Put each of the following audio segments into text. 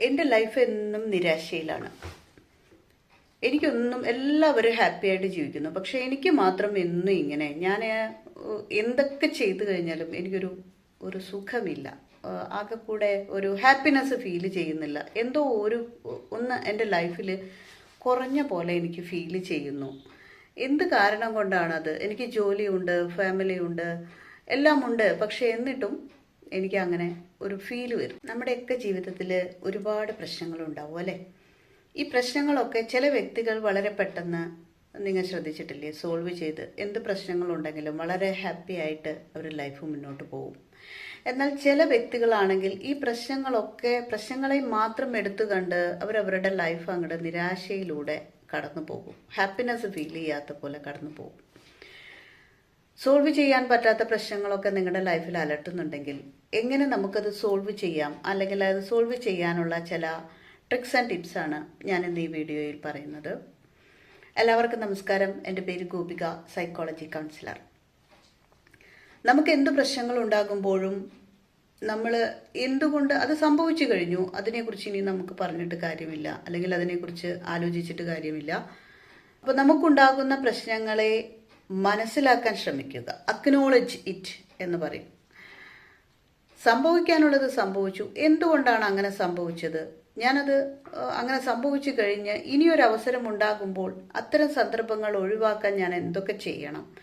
എന്റെ ലൈഫ് എന്നും നിരാശയിലാണ്. എനിക്കൊന്നും എല്ലാവരും ഹാപ്പി ആയിട്ട് ജീവിക്കുന്നു. പക്ഷെ എനിക്ക് മാത്രം എന്നും ഇങ്ങനെ. ഞാൻ എന്തൊക്കെ ചെയ്തു കഴിഞ്ഞാലും എനിക്കൊരു ഒരു സുഖമില്ല. ആകെ കൂടെ ഒരു ഹാപ്പിനെസ് ഫീൽ ചെയ്യുന്നില്ല. എന്തോ ഒരു ഒന്ന് എന്റെ ലൈഫിൽ കുറഞ്ഞ പോലെ എനിക്ക് ഫീൽ ചെയ്യുന്നു. എന്ത് കാരണം കൊണ്ടാണത്? എനിക്ക് ജോലിയുണ്ട് ഫാമിലിയുണ്ട് എല്ലാമുണ്ട്. പക്ഷെ എന്നിട്ടും എനിക്ക് അങ്ങനെ ഒരു ഫീൽ വരും. നമ്മുടെയൊക്കെ ജീവിതത്തിൽ ഒരുപാട് പ്രശ്നങ്ങളുണ്ടാവും അല്ലേ? ഈ പ്രശ്നങ്ങളൊക്കെ ചില വ്യക്തികൾ വളരെ പെട്ടെന്ന് നിങ്ങൾ ശ്രദ്ധിച്ചിട്ടില്ലേ? സോൾവ് ചെയ്ത് എന്ത് പ്രശ്നങ്ങളുണ്ടെങ്കിലും വളരെ ഹാപ്പി ആയിട്ട് അവർ ലൈഫ് മുന്നോട്ട് പോകും. എന്നാൽ ചില വ്യക്തികളാണെങ്കിൽ ഈ പ്രശ്നങ്ങളൊക്കെ പ്രശ്നങ്ങളെ മാത്രം എടുത്തു കണ്ട് അവരവരുടെ ലൈഫ് അങ്ങോട്ട് നിരാശയിലൂടെ കടന്നു പോകും ഹാപ്പിനെസ് ഫീൽ ചെയ്യാത്ത പോലെ കടന്നു പോകും സോൾവ് ചെയ്യാൻ പറ്റാത്ത പ്രശ്നങ്ങളൊക്കെ നിങ്ങളുടെ ലൈഫിൽ അലട്ടുന്നുണ്ടെങ്കിൽ എങ്ങനെ നമുക്കത് സോൾവ് ചെയ്യാം? അല്ലെങ്കിൽ അത് സോൾവ് ചെയ്യാനുള്ള ചില ട്രിക്സ് ആൻഡ് ടിപ്സ് ആണ് ഞാൻ ഇന്ന് ഈ വീഡിയോയിൽ പറയുന്നത്. എല്ലാവർക്കും നമസ്കാരം. എന്റെ പേര് ഗോപിക സൈക്കോളജി കൗൺസിലർ നമുക്ക് എന്ത് പ്രശ്നങ്ങൾ ഉണ്ടാകുമ്പോഴും നമ്മൾ എന്തുകൊണ്ട് അത് സംഭവിച്ചു കഴിഞ്ഞു അതിനെക്കുറിച്ച് ഇനി നമുക്ക് പറഞ്ഞിട്ട് കാര്യമില്ല. അല്ലെങ്കിൽ അതിനെക്കുറിച്ച് ആലോചിച്ചിട്ട് കാര്യമില്ല. അപ്പോൾ നമുക്കുണ്ടാകുന്ന പ്രശ്നങ്ങളെ മനസ്സിലാക്കാൻ ശ്രമിക്കുക. അക്നോളജ് ഇറ്റ് എന്ന് പറയും. സംഭവിക്കാനുള്ളത് സംഭവിച്ചു. എന്തുകൊണ്ടാണ് അങ്ങനെ സംഭവിച്ചത്? ഞാനത് അങ്ങനെ സംഭവിച്ചു കഴിഞ്ഞ് ഇനിയൊരു അവസരം ഉണ്ടാകുമ്പോൾ അത്തരം സന്ദർഭങ്ങൾ ഒഴിവാക്കാൻ ഞാൻ എന്തൊക്കെ ചെയ്യണം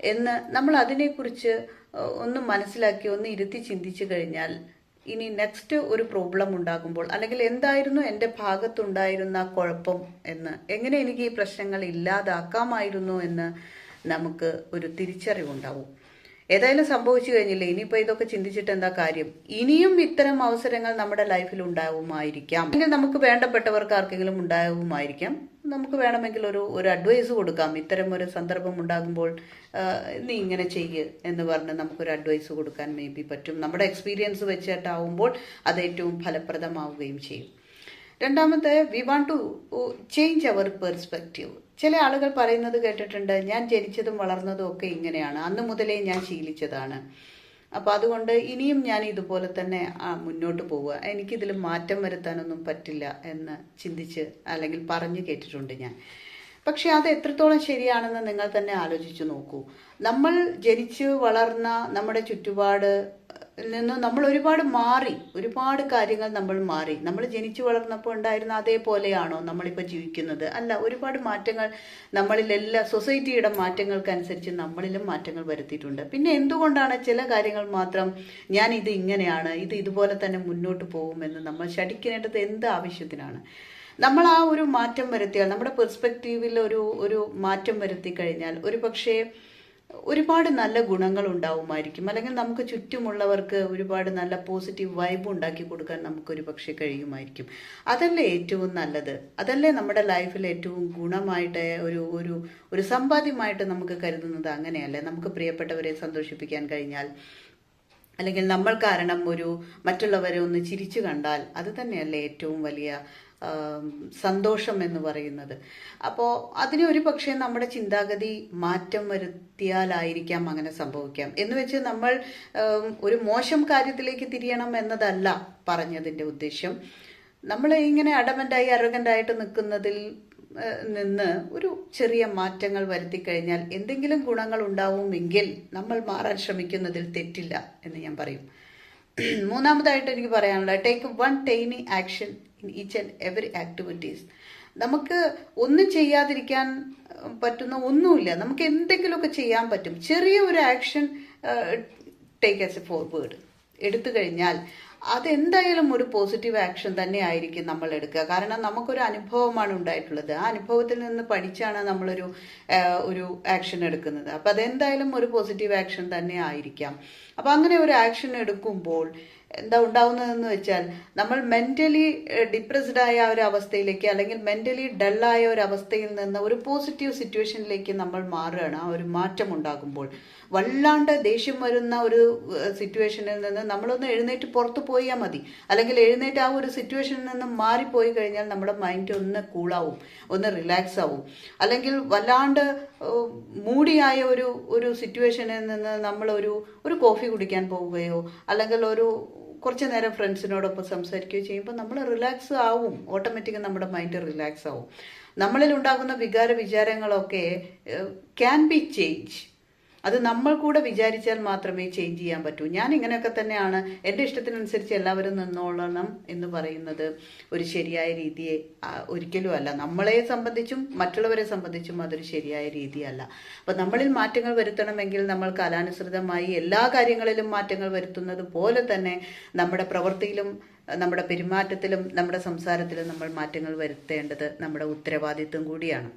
എന്ന് നമ്മൾ അതിനെക്കുറിച്ച് ഒന്ന് മനസ്സിലാക്കി ഒന്ന് ഇരുത്തി ചിന്തിച്ചു കഴിഞ്ഞാൽ ഇനി നെക്സ്റ്റ് ഒരു പ്രോബ്ലം ഉണ്ടാകുമ്പോൾ അല്ലെങ്കിൽ എന്തായിരുന്നു എന്റെ ഭാഗത്തുണ്ടായിരുന്ന കുഴപ്പം എന്ന് എങ്ങനെ എനിക്ക് ഈ പ്രശ്നങ്ങൾ ഇല്ലാതാക്കാമായിരുന്നു എന്ന് നമുക്ക് ഒരു തിരിച്ചറിവുണ്ടാവും. ഏതായാലും സംഭവിച്ചു കഴിഞ്ഞില്ലേ? ഇനിയിപ്പോൾ ഇതൊക്കെ ചിന്തിച്ചിട്ട് എന്താ കാര്യം? ഇനിയും ഇത്തരം അവസരങ്ങൾ നമ്മുടെ ലൈഫിൽ ഉണ്ടാവുമായിരിക്കാം. അല്ലെങ്കിൽ നമുക്ക് വേണ്ടപ്പെട്ടവർക്ക് ആർക്കെങ്കിലും ഉണ്ടാവുമായിരിക്കാം. നമുക്ക് വേണമെങ്കിൽ ഒരു ഒരു അഡ്വൈസ് കൊടുക്കാം. ഇത്തരം ഒരു സന്ദർഭം ഉണ്ടാകുമ്പോൾ നീ ഇങ്ങനെ ചെയ്യ് എന്ന് പറഞ്ഞ് നമുക്കൊരു അഡ്വൈസ് കൊടുക്കാൻ മേ ബി പറ്റും. നമ്മുടെ എക്സ്പീരിയൻസ് വെച്ചിട്ടാവുമ്പോൾ അത് ഏറ്റവും ഫലപ്രദമാവുകയും ചെയ്യും. രണ്ടാമത്തെ we want to change our perspective ചില ആളുകൾ പറയുന്നത് കേട്ടിട്ടുണ്ട് ഞാൻ ജനിച്ചതും വളർന്നതും ഒക്കെ ഇങ്ങനെയാണ്. അന്ന് മുതലേ ഞാൻ ശീലിച്ചതാണ്. അപ്പോൾ അതുകൊണ്ട് ഇനിയും ഞാൻ ഇതുപോലെ തന്നെ മുന്നോട്ട് പോവുക. എനിക്കിതിൽ മാറ്റം വരുത്താനൊന്നും പറ്റില്ല എന്ന് ചിന്തിച്ച് അല്ലെങ്കിൽ പറഞ്ഞു കേട്ടിട്ടുണ്ട് ഞാൻ. പക്ഷെ അത് എത്രത്തോളം ശരിയാണെന്ന് നിങ്ങൾ തന്നെ ആലോചിച്ചു നോക്കൂ. നമ്മൾ ജനിച്ച് വളർന്ന നമ്മുടെ ചുറ്റുപാട് നിന്ന് നമ്മൾ ഒരുപാട് മാറി ഒരുപാട് കാര്യങ്ങൾ നമ്മൾ മാറി. നമ്മൾ ജനിച്ചു വളർന്നപ്പോൾ ഉണ്ടായിരുന്ന അതേപോലെയാണോ നമ്മളിപ്പോൾ ജീവിക്കുന്നത്? അല്ല ഒരുപാട് മാറ്റങ്ങൾ നമ്മളിലെല്ലാം സൊസൈറ്റിയുടെ മാറ്റങ്ങൾക്കനുസരിച്ച് നമ്മളിലും മാറ്റങ്ങൾ വരുത്തിയിട്ടുണ്ട്. പിന്നെ എന്തുകൊണ്ടാണ് ചില കാര്യങ്ങൾ മാത്രം ഞാൻ ഇത് ഇങ്ങനെയാണ് ഇത് ഇതുപോലെ തന്നെ മുന്നോട്ട് പോകുമെന്ന് നമ്മൾ ശടിക്കേണ്ടത് എന്ത് ആവശ്യത്തിനാണ്? നമ്മൾ ആ ഒരു മാറ്റം വരുത്തിയാൽ നമ്മുടെ പെർസ്പെക്റ്റീവിൽ ഒരു ഒരു മാറ്റം വരുത്തി കഴിഞ്ഞാൽ ഒരു പക്ഷേ ഒരുപാട് നല്ല ഗുണങ്ങൾ ഉണ്ടാവുമായിരിക്കും അല്ലെങ്കിൽ നമുക്ക് ചുറ്റുമുള്ളവർക്ക് ഒരുപാട് നല്ല പോസിറ്റീവ് വൈബ് ഉണ്ടാക്കി കൊടുക്കാൻ നമുക്കൊരു പക്ഷേ കഴിയുമായിരിക്കും. അതല്ലേ ഏറ്റവും നല്ലത്? അതല്ലേ നമ്മുടെ ലൈഫിൽ ഏറ്റവും ഗുണമായിട്ട് ഒരു ഒരു ഒരു സമ്പാദ്യമായിട്ട് നമുക്ക് കരുതുന്നത് അങ്ങനെയല്ലേ? നമുക്ക് പ്രിയപ്പെട്ടവരെ സന്തോഷിപ്പിക്കാൻ കഴിഞ്ഞാൽ അല്ലെങ്കിൽ നമ്മൾ കാരണം ഒരു മറ്റുള്ളവരെ ഒന്ന് ചിരിച്ചു കണ്ടാൽ അത് തന്നെയല്ലേ ഏറ്റവും വലിയ സന്തോഷം എന്ന് പറയുന്നത്. അപ്പോൾ അതിന് ഒരു പക്ഷേ നമ്മുടെ ചിന്താഗതി മാറ്റം വരുത്തിയാലായിരിക്കാം അങ്ങനെ സംഭവിക്കാം. എന്ന് വെച്ച് നമ്മൾ ഒരു മോശം കാര്യത്തിലേക്ക് തിരിയണം എന്നതല്ല പറഞ്ഞതിന്റെ ഉദ്ദേശ്യം നമ്മൾ ഇങ്ങനെ അഡമന്റായി അരകന്റായിട്ട് നിൽക്കുന്നതിൽ നിന്ന് ഒരു ചെറിയ മാറ്റങ്ങൾ വരുത്തി കഴിഞ്ഞാൽ എന്തെങ്കിലും ഗുണങ്ങൾ ഉണ്ടാവുമെങ്കിൽ നമ്മൾ മാറാൻ ശ്രമിക്കുന്നതിൽ തെറ്റില്ല എന്ന് ഞാൻ പറയും. മൂന്നാമതായിട്ട് എനിക്ക് പറയാനുള്ളത് take one tiny action in each and every activities നമുക്ക് ഒന്നും ചെയ്യാതിരിക്കാൻ പറ്റുന്ന ഒന്നുമില്ല. നമുക്ക് എന്തെങ്കിലുമൊക്കെ ചെയ്യാൻ പറ്റും. ചെറിയ ഒരു action take as a forward എടുത്തു കഴിഞ്ഞാൽ അതെന്തായാലും ഒരു പോസിറ്റീവ് ആക്ഷൻ തന്നെ ആയിരിക്കും നമ്മൾ എടുക്കുക. കാരണം നമുക്കൊരു അനുഭവമാണ് ഉണ്ടായിട്ടുള്ളത്. ആ അനുഭവത്തിൽ നിന്ന് പഠിച്ചാണ് നമ്മളൊരു ഒരു ആക്ഷൻ എടുക്കുന്നത്. അപ്പം അതെന്തായാലും ഒരു പോസിറ്റീവ് ആക്ഷൻ തന്നെ ആയിരിക്കാം അപ്പം അങ്ങനെ ഒരു ആക്ഷൻ എടുക്കുമ്പോൾ എന്താ ഉണ്ടാവുന്നതെന്ന് വെച്ചാൽ നമ്മൾ മെന്റലി ഡിപ്രസ്ഡ് ആയ ഒരു അവസ്ഥയിലേക്ക് അല്ലെങ്കിൽ മെന്റലി ഡള്ളായ ഒരു അവസ്ഥയിൽ നിന്ന് ഒരു പോസിറ്റീവ് സിറ്റുവേഷനിലേക്ക് നമ്മൾ മാറുകയാണ്. ആ ഒരു മാറ്റം ഉണ്ടാകുമ്പോൾ വല്ലാണ്ട് ദേഷ്യം വരുന്ന ഒരു സിറ്റുവേഷനിൽ നിന്ന് നമ്മളൊന്ന് എഴുന്നേറ്റ് പുറത്ത് പോയാൽ മതി. അല്ലെങ്കിൽ എഴുന്നേറ്റ് ആ ഒരു സിറ്റുവേഷനിൽ നിന്ന് മാറിപ്പോയി കഴിഞ്ഞാൽ നമ്മുടെ മൈൻഡ് ഒന്ന് കൂളാവും ഒന്ന് റിലാക്സ് ആവും. അല്ലെങ്കിൽ വല്ലാണ്ട് മൂടിയായ ഒരു ഒരു സിറ്റുവേഷനിൽ നിന്ന് നമ്മളൊരു ഒരു കോഫി കുടിക്കാൻ പോവുകയോ അല്ലെങ്കിൽ ഒരു കുറച്ച് നേരം ഫ്രണ്ട്സിനോടൊപ്പം സംസാരിക്കുകയോ ചെയ്യുമ്പോൾ നമ്മൾ റിലാക്സ് ആവും. ഓട്ടോമാറ്റിക് നമ്മുടെ മൈൻഡ് റിലാക്സ് ആവും. നമ്മളിൽ ഉണ്ടാകുന്ന വികാര വിചാരങ്ങളൊക്കെ ക്യാൻ ബി ചേഞ്ച് അത് നമ്മൾ കൂടെ വിചാരിച്ചാൽ മാത്രമേ ചേഞ്ച് ചെയ്യാൻ പറ്റൂ. ഞാൻ ഇങ്ങനെയൊക്കെ തന്നെയാണ്. എന്റെ ഇഷ്ടത്തിനനുസരിച്ച് എല്ലാവരും നിന്നോളണം എന്ന് പറയുന്നത് ഒരു ശരിയായ രീതിയെ ഒരിക്കലും അല്ല. നമ്മളെ സംബന്ധിച്ചും മറ്റുള്ളവരെ സംബന്ധിച്ചും അതൊരു ശരിയായ രീതിയല്ല. അപ്പം നമ്മളിൽ മാറ്റങ്ങൾ വരുത്തണമെങ്കിൽ നമ്മൾ കാലാനുസൃതമായി എല്ലാ കാര്യങ്ങളിലും മാറ്റങ്ങൾ വരുത്തുന്നത് പോലെ തന്നെ നമ്മുടെ പ്രവൃത്തിയിലും നമ്മുടെ പെരുമാറ്റത്തിലും നമ്മുടെ സംസാരത്തിലും നമ്മൾ മാറ്റങ്ങൾ വരുത്തേണ്ടത് നമ്മുടെ ഉത്തരവാദിത്വം കൂടിയാണ്.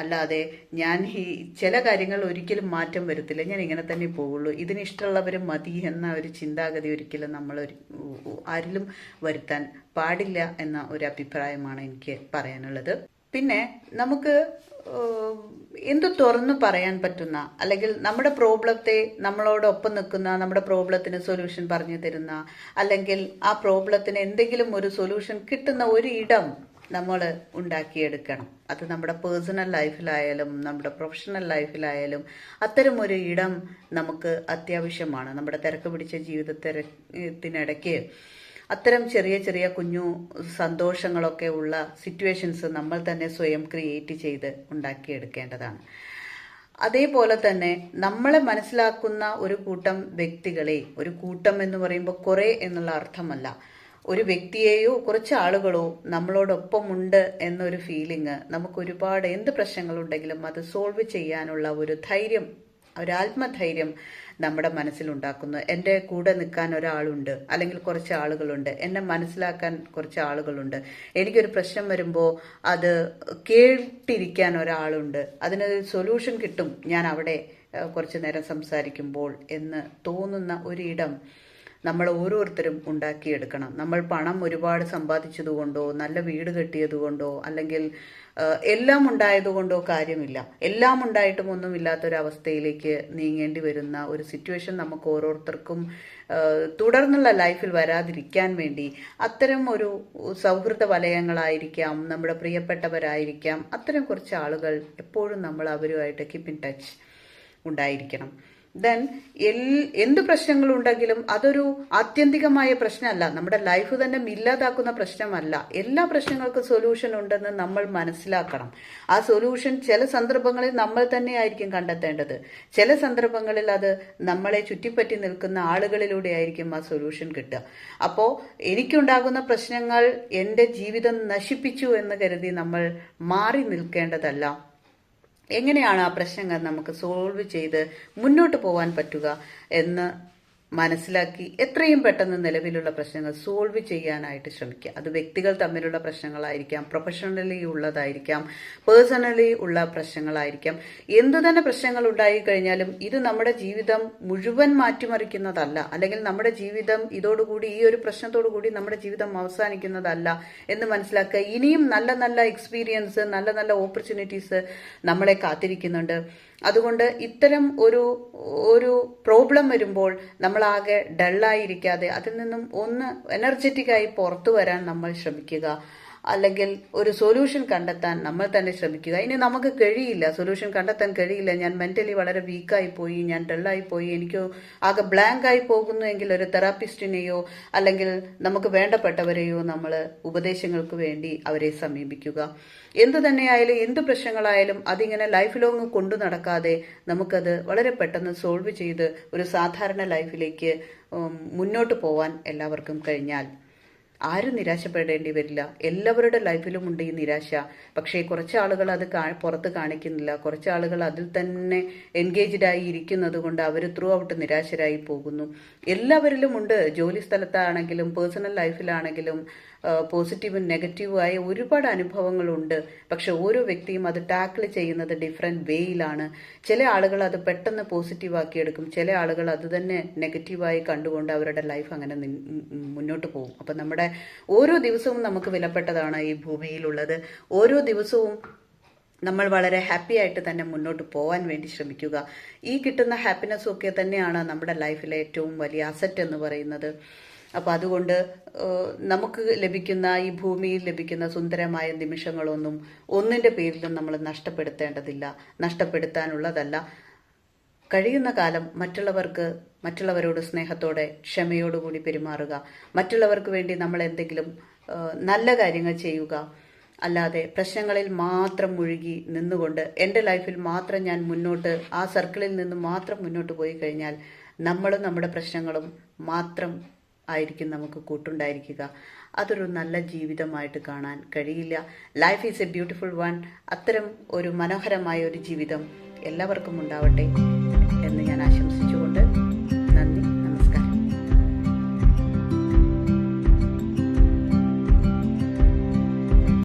അല്ലാതെ ഞാൻ ഈ ചില കാര്യങ്ങൾ ഒരിക്കലും മാറ്റം വരുത്തില്ല. ഞാൻ ഇങ്ങനെ തന്നെ പോവുള്ളൂ ഇതിനിഷ്ടമുള്ളവർ മതി എന്ന ഒരു ചിന്താഗതി ഒരിക്കലും നമ്മൾ ആരിലും വരുത്താൻ പാടില്ല എന്ന ഒരു അഭിപ്രായമാണ് എനിക്ക് പറയാനുള്ളത്. പിന്നെ നമുക്ക് എന്തു തുറന്നു പറയാൻ പറ്റുന്ന അല്ലെങ്കിൽ നമ്മുടെ പ്രോബ്ലത്തെ നമ്മളോടൊപ്പം നിൽക്കുന്ന നമ്മുടെ പ്രോബ്ലത്തിന് സൊല്യൂഷൻ പറഞ്ഞു തരുന്ന അല്ലെങ്കിൽ ആ പ്രോബ്ലത്തിന് എന്തെങ്കിലും ഒരു സൊല്യൂഷൻ കിട്ടുന്ന ഒരു ഇടം നമ്മൾ ഉണ്ടാക്കിയെടുക്കണം. അത് നമ്മുടെ പേഴ്സണൽ ലൈഫിലായാലും നമ്മുടെ പ്രൊഫഷണൽ ലൈഫിലായാലും അത്തരം ഒരു ഇടം നമുക്ക് അത്യാവശ്യമാണ്. നമ്മുടെ തിരക്ക് പിടിച്ച ജീവിതത്തിനിടയ്ക്ക് അത്തരം ചെറിയ ചെറിയ കുഞ്ഞു സന്തോഷങ്ങളൊക്കെ ഉള്ള സിറ്റുവേഷൻസ് നമ്മൾ തന്നെ സ്വയം ക്രിയേറ്റ് ചെയ്ത് ഉണ്ടാക്കിയെടുക്കേണ്ടതാണ്. അതേപോലെ തന്നെ നമ്മളെ മനസ്സിലാക്കുന്ന ഒരു കൂട്ടം വ്യക്തികളെ ഒരു കൂട്ടം എന്ന് പറയുമ്പോൾ കുറേ എന്നുള്ള അർത്ഥമല്ല. ഒരു വ്യക്തിയെയോ കുറച്ച് ആളുകളോ നമ്മളോടൊപ്പമുണ്ട് എന്നൊരു ഫീലിംഗ് നമുക്ക് ഒരുപാട് എന്ത് പ്രശ്നങ്ങളുണ്ടെങ്കിലും അത് സോൾവ് ചെയ്യാനുള്ള ഒരു ധൈര്യം ഒരു ആത്മധൈര്യം നമ്മുടെ മനസ്സിലുണ്ടാക്കുന്നു. എന്റെ കൂടെ നിൽക്കാൻ ഒരാളുണ്ട് അല്ലെങ്കിൽ കുറച്ച് ആളുകളുണ്ട് എന്നെ മനസ്സിലാക്കാൻ കുറച്ച് ആളുകളുണ്ട്. എനിക്കൊരു പ്രശ്നം വരുമ്പോൾ അത് കേട്ടിരിക്കാൻ ഒരാളുണ്ട്. അതിനൊരു സൊല്യൂഷൻ കിട്ടും. ഞാൻ അവിടെ കുറച്ച് നേരം സംസാരിക്കുമ്പോൾ എന്ന് തോന്നുന്ന ഒരിടം. നമ്മൾ ഓരോരുത്തരും ഉണ്ടാക്കിയെടുക്കണം. നമ്മൾ പണം ഒരുപാട് സമ്പാദിച്ചതുകൊണ്ടോ നല്ല വീട് കെട്ടിയതുകൊണ്ടോ അല്ലെങ്കിൽ എല്ലാം ഉണ്ടായതുകൊണ്ടോ കാര്യമില്ല. എല്ലാം ഉണ്ടായിട്ടും ഒന്നുമില്ലാത്തൊരവസ്ഥയിലേക്ക് നീങ്ങേണ്ടി വരുന്ന ഒരു സിറ്റുവേഷൻ നമുക്ക് ഓരോരുത്തർക്കും തുടർന്നുള്ള ലൈഫിൽ വരാതിരിക്കാൻ വേണ്ടി അത്തരം ഒരു സൗഹൃദ വലയങ്ങളായിരിക്കാം നമ്മുടെ പ്രിയപ്പെട്ടവരായിരിക്കാം അത്തരം കുറച്ച് ആളുകൾ എപ്പോഴും നമ്മൾ അവരുമായിട്ട് കീപ്പ് ഇൻ ടച്ച് ഉണ്ടായിരിക്കണം. ദെൻ എൽ എന്ത് പ്രശ്നങ്ങളുണ്ടെങ്കിലും അതൊരു ആത്യന്തികമായ പ്രശ്നമല്ല. നമ്മുടെ ലൈഫ് തന്നെ ഇല്ലാതാക്കുന്ന പ്രശ്നമല്ല. എല്ലാ പ്രശ്നങ്ങൾക്കും സൊല്യൂഷൻ ഉണ്ടെന്ന് നമ്മൾ മനസ്സിലാക്കണം. ആ സൊല്യൂഷൻ ചില സന്ദർഭങ്ങളിൽ നമ്മൾ തന്നെയായിരിക്കും കണ്ടെത്തേണ്ടത്. ചില സന്ദർഭങ്ങളിൽ അത് നമ്മളെ ചുറ്റിപ്പറ്റി നിൽക്കുന്ന ആളുകളിലൂടെ ആയിരിക്കും ആ സൊല്യൂഷൻ കിട്ടുക. അപ്പോൾ എനിക്കുണ്ടാകുന്ന പ്രശ്നങ്ങൾ എന്റെ ജീവിതം നശിപ്പിച്ചു എന്ന് കരുതി നമ്മൾ മാറി നിൽക്കേണ്ടതല്ല. എങ്ങനെയാണ് ആ പ്രശ്നങ്ങൾ നമുക്ക് സോൾവ് ചെയ്ത് മുന്നോട്ട് പോകാൻ പറ്റുക എന്ന് മനസ്സിലാക്കി എത്രയും പെട്ടെന്ന് നിലവിലുള്ള പ്രശ്നങ്ങൾ സോൾവ് ചെയ്യാനായിട്ട് ശ്രമിക്കുക. അത് വ്യക്തികൾ തമ്മിലുള്ള പ്രശ്നങ്ങളായിരിക്കാം പ്രൊഫഷണലി ഉള്ളതായിരിക്കാം പേഴ്സണലി ഉള്ള പ്രശ്നങ്ങളായിരിക്കാം. എന്തു തന്നെ പ്രശ്നങ്ങൾ ഉണ്ടായി കഴിഞ്ഞാലും ഇത് നമ്മുടെ ജീവിതം മുഴുവൻ മാറ്റിമറിക്കുന്നതല്ല. അല്ലെങ്കിൽ നമ്മുടെ ജീവിതം ഇതോടുകൂടി ഈ ഒരു പ്രശ്നത്തോടു കൂടി നമ്മുടെ ജീവിതം അവസാനിക്കുന്നതല്ല എന്ന് മനസ്സിലാക്കുക. ഇനിയും നല്ല നല്ല എക്സ്പീരിയൻസ് നല്ല നല്ല ഓപ്പർച്യൂണിറ്റീസ് നമ്മളെ കാത്തിരിക്കുന്നുണ്ട്. അതുകൊണ്ട് ഇത്തരം ഒരു ഒരു പ്രോബ്ലം വരുമ്പോൾ നമ്മളാകെ ഡള്ളായിരിക്കാതെ അതിൽ നിന്നും ഒന്ന് എനർജറ്റിക്കായി പുറത്തു വരാൻ നമ്മൾ ശ്രമിക്കുക. അല്ലെങ്കിൽ ഒരു സൊല്യൂഷൻ കണ്ടെത്താൻ നമ്മൾ തന്നെ ശ്രമിക്കുക. ഇനി നമുക്ക് കഴിയില്ല. സൊല്യൂഷൻ കണ്ടെത്താൻ കഴിയില്ല. ഞാൻ മെന്റലി വളരെ വീക്കായി പോയി ഞാൻ ഡള്ളായി പോയി എനിക്ക് ആകെ ബ്ലാങ്ക് ആയി പോകുന്നു എങ്കിൽ ഒരു തെറാപ്പിസ്റ്റിനെയോ അല്ലെങ്കിൽ നമുക്ക് വേണ്ടപ്പെട്ടവരെയോ നമ്മൾ ഉപദേശങ്ങൾക്ക് വേണ്ടി അവരെ സമീപിക്കുക. എന്തു തന്നെയായാലും എന്ത് പ്രശ്നങ്ങളായാലും അതിങ്ങനെ ലൈഫ് ലോങ് കൊണ്ടു നടക്കാതെ നമുക്കത് വളരെ പെട്ടെന്ന് സോൾവ് ചെയ്ത് ഒരു സാധാരണ ലൈഫിലേക്ക് മുന്നോട്ട് പോവാൻ എല്ലാവർക്കും കഴിഞ്ഞാൽ ആരും നിരാശപ്പെടേണ്ടി വരില്ല. എല്ലാവരുടെ ലൈഫിലും ഉണ്ട് ഈ നിരാശ. പക്ഷേ കുറച്ച് ആളുകൾ അത് പുറത്ത് കാണിക്കുന്നില്ല. കുറച്ച് ആളുകൾ അതിൽ തന്നെ എൻഗേജ്ഡ് ആയി ഇരിക്കുന്നത് കൊണ്ട് അവർ ത്രൂ ഔട്ട് നിരാശരായി പോകുന്നു. എല്ലാവരിലും ഉണ്ട്. ജോലി സ്ഥലത്താണെങ്കിലും പേഴ്സണൽ ലൈഫിലാണെങ്കിലും പോസിറ്റീവും നെഗറ്റീവും ആയ ഒരുപാട് അനുഭവങ്ങളുണ്ട്. പക്ഷെ ഓരോ വ്യക്തിയും അത് ടാക്കിൾ ചെയ്യുന്നത് ഡിഫറെന്റ് വേയിലാണ് ചില ആളുകൾ അത് പെട്ടെന്ന് പോസിറ്റീവ് ആക്കിയെടുക്കും. ചില ആളുകൾ അത് തന്നെ നെഗറ്റീവായി കണ്ടുകൊണ്ട് അവരുടെ ലൈഫ് അങ്ങനെ മുന്നോട്ട് പോകും. അപ്പം നമ്മുടെ ഓരോ ദിവസവും നമുക്ക് വിലപ്പെട്ടതാണ് ഈ ഭൂമിയിലുള്ളത്. ഓരോ ദിവസവും നമ്മൾ വളരെ ഹാപ്പി ആയിട്ട് തന്നെ മുന്നോട്ട് പോകാൻ വേണ്ടി ശ്രമിക്കുക. ഈ കിട്ടുന്ന ഹാപ്പിനെസ് ഒക്കെ തന്നെയാണ് നമ്മുടെ ലൈഫിലെ ഏറ്റവും വലിയ അസറ്റ് എന്ന് പറയുന്നത്. അപ്പോൾ അതുകൊണ്ട് നമുക്ക് ലഭിക്കുന്ന ഈ ഭൂമിയിൽ ലഭിക്കുന്ന സുന്ദരമായ നിമിഷങ്ങളൊന്നും ഒന്നിന്റെ പേരിലും നമ്മൾ നഷ്ടപ്പെടുത്തേണ്ടതില്ല. നഷ്ടപ്പെടുത്താനുള്ളതല്ല. കഴിയുന്ന കാലം മറ്റുള്ളവർക്ക് മറ്റുള്ളവരോട് സ്നേഹത്തോടെ ക്ഷമയോടുകൂടി പെരുമാറുക. മറ്റുള്ളവർക്ക് വേണ്ടി നമ്മൾ എന്തെങ്കിലും നല്ല കാര്യങ്ങൾ ചെയ്യുക. അല്ലാതെ പ്രശ്നങ്ങളിൽ മാത്രം മുഴുകി നിന്നുകൊണ്ട് എന്റെ ലൈഫിൽ മാത്രം ഞാൻ മുന്നോട്ട് ആ സർക്കിളിൽ നിന്ന് മാത്രം മുന്നോട്ട് പോയി കഴിഞ്ഞാൽ നമ്മളും നമ്മുടെ പ്രശ്നങ്ങളും മാത്രം ആയിരിക്കും നമുക്ക് കൂട്ടുണ്ടായിരിക്കുക. അതൊരു നല്ല ജീവിതമായിട്ട് കാണാൻ കഴിയില്ല. Life is a beautiful one അത്തരം ഒരു മനോഹരമായ ഒരു ജീവിതം എല്ലാവർക്കും ഉണ്ടാവട്ടെ എന്ന് ഞാൻ ആശംസിക്കുന്നു.